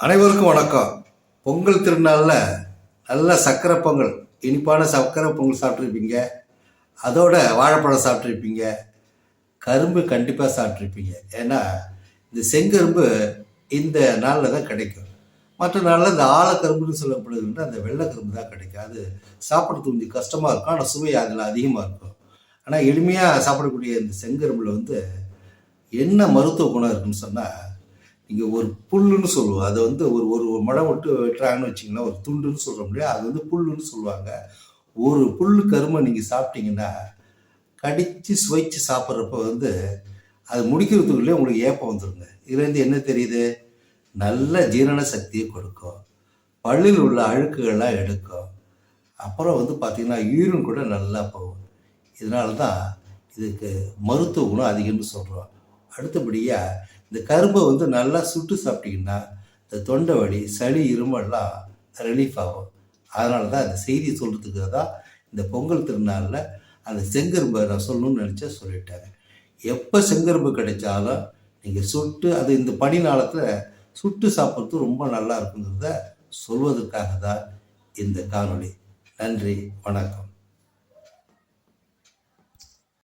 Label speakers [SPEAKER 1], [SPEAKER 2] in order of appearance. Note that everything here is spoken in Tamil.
[SPEAKER 1] அனைவருக்கும் வணக்கம். பொங்கல் திருநாளில் நல்ல சக்கரை பொங்கல் இனிப்பான சக்கரை பொங்கல் சாப்பிட்ருப்பீங்க அதோட வாழைப்பழம் சாப்பிட்ருப்பீங்க கரும்பு கண்டிப்பாக சாப்பிட்ருப்பீங்க ஏன்னா இந்த செங்கரும்பு இந்த நாளில் தான் கிடைக்கும். மற்ற நாளில் இந்த ஆழக்கரும்புன்னு சொல்லப்படுதுன்னா அந்த வெள்ளைக்கரும்பு தான் கிடைக்கும். அது சாப்பிட்றது கொஞ்சம் கஷ்டமாக இருக்கும். ஆனால் சுவை அதில் அதிகமாக இருக்கும். ஆனால் எளிமையாக சாப்பிடக்கூடிய இந்த செங்கரும்பில் வந்து என்ன மருத்துவ குணம் இருக்குன்னு சொன்னால் நீங்கள் ஒரு புல்லுன்னு சொல்லுவோம் அதை வந்து ஒரு ஒரு மழை விட்டு வெட்டுறாங்கன்னு வச்சிங்கன்னா ஒரு துண்டுன்னு சொல்கிறோம் இல்லையா அது வந்து புல்லுன்னு சொல்லுவாங்க. ஒரு புல் கருமை நீங்கள் சாப்பிட்டீங்கன்னா கடித்து சுவைச்சு சாப்பிட்றப்ப வந்து அது முடிக்கிறதுக்குள்ளே உங்களுக்கு ஏப்பம் வந்துடுங்க இதுலேருந்து என்ன தெரியுது? நல்ல ஜீரண சக்தியை கொடுக்கும். பல்லில் உள்ள அழுக்குகள்லாம் எடுக்கும். அப்புறம் வந்து பார்த்திங்கன்னா யூரின் கூட நல்லா போகும். இதனால தான் இதுக்கு மருத்துவ குணம் அதிகம்னு சொல்கிறோம் அடுத்தபடியாக இந்த கரும்பை வந்து நல்லா சுட்டு சாப்பிட்டீங்கன்னா இந்த தொண்டை வலி சளி இருமல்லாம் ரிலீஃப் ஆகும். அதனால தான் அந்த செய்தி சொல்கிறதுக்கு தான் இந்த பொங்கல் திருநாளில் அந்த செங்கரும்பை நான் சொல்லணும்னு நினச்சா சொல்லிட்டாங்க. எப்போ செங்கரும்பு கிடைச்சாலும் நீங்கள் சுட்டு அது இந்த பனி நாளத்தில் சுட்டு சாப்பிட்றது ரொம்ப நல்லா இருக்குங்கிறத சொல்வதற்காக தான் இந்த காணொளி. நன்றி வணக்கம்.